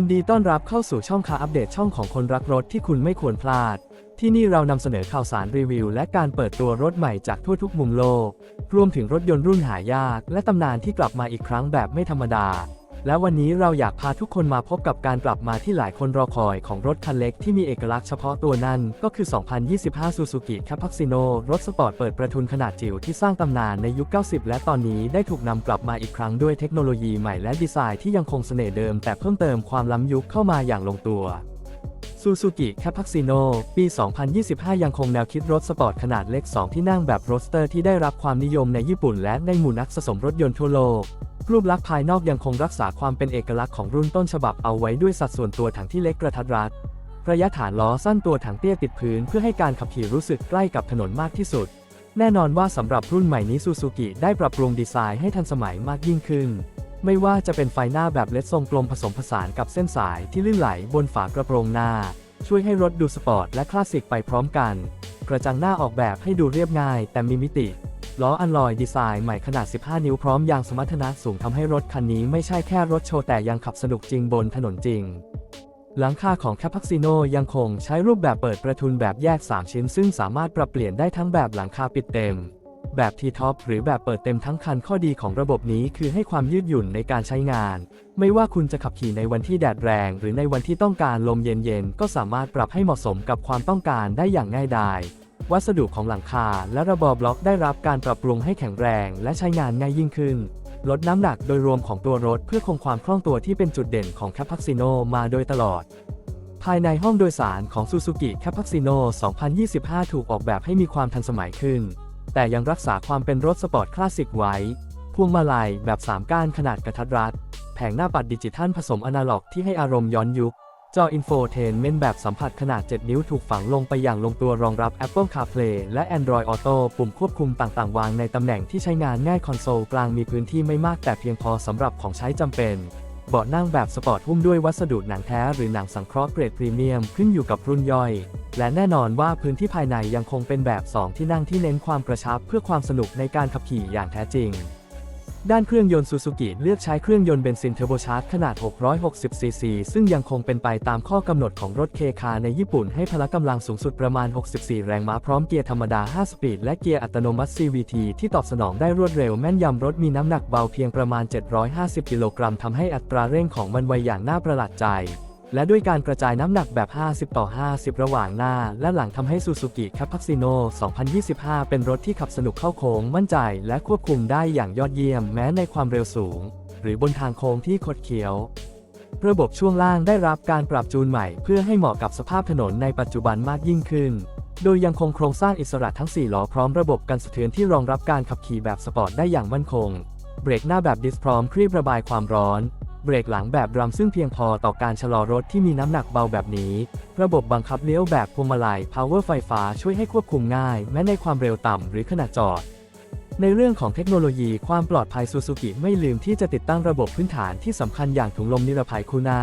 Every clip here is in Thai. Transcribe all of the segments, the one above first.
ยินดีต้อนรับเข้าสู่ช่องคาอัปเดตช่องของคนรักรถที่คุณไม่ควรพลาด ที่นี่เรานำเสนอข่าวสารรีวิว และการเปิดตัวรถใหม่จากทั่วทุกมุมโลก รวมถึงรถยนต์รุ่นหายาก และตำนานที่กลับมาอีกครั้งแบบไม่ธรรมดา และวันนี้เราอยากพาทุกคนมาพบกับการกลับมาที่หลายคนรอคอยของรถคันเล็กที่มีเอกลักษณ์เฉพาะตัวนั่น ก็คือ 2025 Suzuki Cappuccino รถสปอร์ตเปิดประทุนขนาดจิ๋วที่สร้างตำนานในยุค 90 และตอนนี้ได้ถูกนำกลับมาอีกครั้งด้วยเทคโนโลยีใหม่และดีไซน์ที่ยังคงเสน่ห์เดิมแต่เพิ่มเติมความล้ำยุคเข้ามาอย่างลงตัว Suzuki Cappuccino ปี 2025 ยังคงแนวคิดรถสปอร์ตขนาดเล็ก 2 ที่นั่งแบบโรสเตอร์ที่ได้รับความนิยมในญี่ปุ่นและในหมู่นักสะสมรถยนต์ทั่วโลก รูปลักษณ์ภายนอกยังคงรักษาความเป็นเอกลักษณ์ของรุ่นต้นฉบับเอาไว้ด้วยสัดส่วนตัวถังที่เล็กกระทัดรัด ระยะฐานล้อสั้นตัวถังเตี้ยติดพื้นเพื่อให้การขับขี่รู้สึกใกล้กับถนนมากที่สุด แน่นอนว่าสำหรับรุ่นใหม่นี้ซูซูกิได้ปรับปรุงดีไซน์ให้ทันสมัยมากยิ่งขึ้น ไม่ว่าจะเป็นไฟหน้าแบบเลดทรงกลมผสมผสานกับเส้นสายที่ลื่นไหลบนฝากระโปรงหน้า ช่วยให้รถดูสปอร์ตและคลาสสิกไปพร้อมกัน กระจังหน้าออกแบบให้ดูเรียบง่ายแต่มีมิติ ล้ออัลลอยดีไซน์ใหม่ขนาด 15 นิ้วพร้อมยางสมรรถนะสูงทำให้รถคันนี้ไม่ใช่แค่รถโชว์แต่ยังขับสนุกจริงบนถนนจริงหลังคาของ c a p ั c ซิโนยังคงใช้รูปแบบเปิดประทุนแบบแยก 3 ชิ้น ซึ่งสามารถปรับเปลี่ยนได้ทั้งแบบหลังคาปิดเต็ม แบบทีท็อปหรือแบบเปิดเต็มทั้งคันข้อดีของระบบนี้คือให้ความยืดหยุ่นในการใช้งาน ไม่ว่าคุณจะขับขี่ในวันที่แดดแรง หรือในวันที่ต้องการลมเย็นๆ ก็สามารถปรับให้เหมาะสมกับความต้องการได้อย่างง่ายดายวัสดุของหลังคาและระบบบล็อกได้รับการปรับปรุงให้แข็งแรงและใช้งานง่ายยิ่งขึ้น ลดน้ำหนักโดยรวมของตัวรถเพื่อคงความคล่องตัวที่เป็นจุดเด่นของ c a p ั c ซิโนมาโดยตลอด ภายในห้องโดยสารของ Suzuki Cappuccino 2025 ถูกออกแบบให้มีความทันสมัยขึ้น แต่ยังรักษาความเป็นรถสปอร์ตคลาสสิกไว้ พวงมาลัยแบบ 3 ก้านขนาดกระทัดรัด แผงหน้าปัดดิจิทัลผสมอนาล็อกที่ให้อารมณ์ย้อนยุค จออินโฟเทนเมนต์แบบสัมผัสขนาด 7 นิ้วถูกฝังลงไปอย่างลงตัวรองรับ Apple CarPlay และ Android Auto ปุ่มควบคุมต่างๆ วางในตำแหน่งที่ใช้งานง่ายคอนโซลกลางมีพื้นที่ไม่มากแต่เพียงพอสำหรับของใช้จำเป็นเบาะนั่งแบบสปอร์ตหุ้มด้วยวัสดุหนังแท้หรือหนังสังเคราะห์เกรดพรีเมียมขึ้นอยู่กับรุ่นย่อย และแน่นอนว่าพื้นที่ภายในยังคงเป็นแบบ 2 ที่นั่งที่เน้นความกระชับเพื่อความสนุกในการขับขี่อย่างแท้จริง ด้านเครื่องยนต์ซูซูกิเลือกใช้เครื่องยนต์เบนซินเทอร์โบชาร์จขนาด 660 ซีซี ซึ่งยังคงเป็นไปตามข้อกำหนดของรถเคคาในญี่ปุ่นให้พละกำลังสูงสุดประมาณ 64 แรงม้าพร้อมเกียร์ธรรมดา 5 สปีด และเกียร์อัตโนมัติ CVT ที่ตอบสนองได้รวดเร็วแม่นยำรถมีน้ำหนักเบาเพียงประมาณ 750 กิโลกรัมทำให้อัตราเร่งของมันไวอย่างน่าประหลาดใจ และด้วยการกระจายน้ำหนักแบบ 50 ต่อ 50 ระหว่างหน้า และหลังทำให้ Suzuki Cappuccino 2025 เป็นรถที่ขับสนุกเข้าโค้งมั่นใจ และควบคุมได้อย่างยอดเยี่ยมแม้ในความเร็วสูง หรือบนทางโค้งที่คดเคี้ยว ระบบช่วงล่างได้รับการปรับจูนใหม่ เพื่อให้เหมาะกับสภาพถนนในปัจจุบันมากยิ่งขึ้น โดยยังคงโครงสร้างอิสระทั้ง 4 ล้อพร้อมระบบกันสะเทือนที่รองรับการขับขี่แบบสปอร์ตได้อย่างมั่นคง เบรกหน้าแบบดิสพร้อมครีบระบายความร้อน เบรกหลังแบบดรัมซึ่งเพียงพอต่อการชะลอรถที่มีน้ำหนักเบาแบบนี้ ระบบบังคับเลี้ยวแบบพวงมาลัย power ไฟฟ้าช่วยให้ควบคุมง่าย แม้ในความเร็วต่ำหรือขณะจอด ในเรื่องของเทคโนโลยีความปลอดภัยซูซูกิไม่ลืมที่จะติดตั้งระบบพื้นฐานที่สำคัญอย่างถุงลมนิรภัยคูหน้า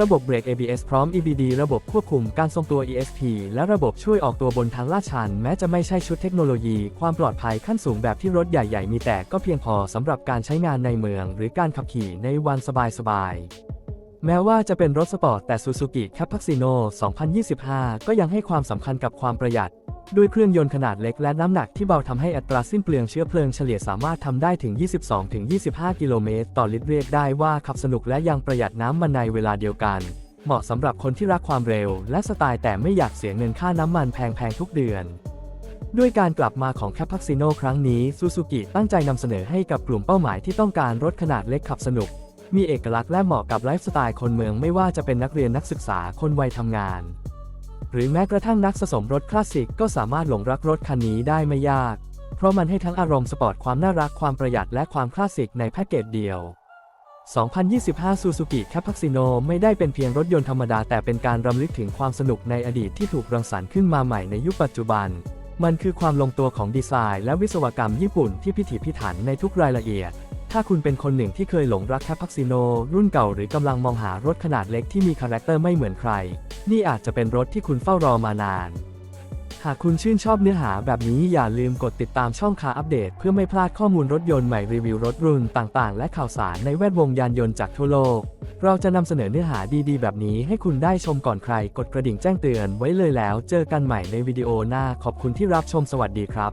ระบบเบรก ABS พร้อม EBD ระบบควบคุมการทรงตัว ESP และระบบช่วยออกตัวบนทางลาดชัน แม้จะไม่ใช่ชุดเทคโนโลยีความปลอดภัยขั้นสูงแบบที่รถใหญ่ๆ มีแต่ก็เพียงพอสำหรับการใช้งานในเมือง หรือการขับขี่ในวันสบายๆแม้ว่าจะเป็นรถสปอร์ตแต่ Suzuki Cappuccino 2025 ก็ยังให้ความสำคัญกับความประหยัด ด้วยเครื่องยนต์ขนาดเล็กและน้ำหนักที่เบาทำให้อัตราสิ้นเปลืองเชื้อเพลิงเฉลี่ยสามารถทำได้ถึง 22-25 กิโลเมตรต่อลิตรเรียกได้ว่าขับสนุกและยังประหยัดน้ำมันในเวลาเดียวกัน เหมาะสำหรับคนที่รักความเร็ว และสไตล์แต่ไม่อยากเสียเงินค่าน้ำมันแพงๆทุกเดือน ด้วยการกลับมาของ Cappuccino ครั้งนี้ Suzuki ตั้งใจนำเสนอให้กับกลุ่มเป้าหมายที่ต้องการรถขนาดเล็กขับสนุก มีเอกลักษณ์และเหมาะกับไลฟ์สไตล์คนเมืองไม่ว่าจะเป็นนักเรียนนักศึกษาคนวัยทำงาน หรือแม้กระทั่งนักสะสมรถคลาสสิกก็สามารถหลงรักรถคันนี้ได้ไม่ยาก เพราะมันให้ทั้งอารมณ์สปอร์ตความน่ารักความประหยัดและความคลาสสิกในแพ็กเกจเดียว 2025 Suzuki Cappuccino ไม่ได้เป็นเพียงรถยนต์ธรรมดาแต่เป็นการรำลึกถึงความสนุกในอดีตที่ถูกรังสรรค์ขึ้นมาใหม่ในยุคปัจจุบัน มันคือความลงตัวของดีไซน์และวิศวกรรมญี่ปุ่นที่พิถีพิถันในทุกรายละเอียด ถ้าคุณเป็นคนหนึ่งที่เคยหลงรักแคปพักซิโน รุ่นเก่าหรือกำลังมองหารถขนาดเล็กที่มีคาแรคเตอร์ไม่เหมือนใคร นี่อาจจะเป็นรถที่คุณเฝ้ารอมานาน หากคุณชื่นชอบเนื้อหาแบบนี้อย่าลืมกดติดตามช่องคาอัปเดต เพื่อไม่พลาดข้อมูลรถยนต์ใหม่รีวิวรถรุ่นต่างๆ และข่าวสารในแวดวงยานยนต์จากทั่วโลก เราจะนำเสนอเนื้อหาดีๆ แบบนี้ให้คุณได้ชมก่อนใคร กดกระดิ่งแจ้งเตือนไว้เลยแล้ว เจอกันใหม่ในวิดีโอหน้าขอบคุณที่รับชมสวัสดีครับ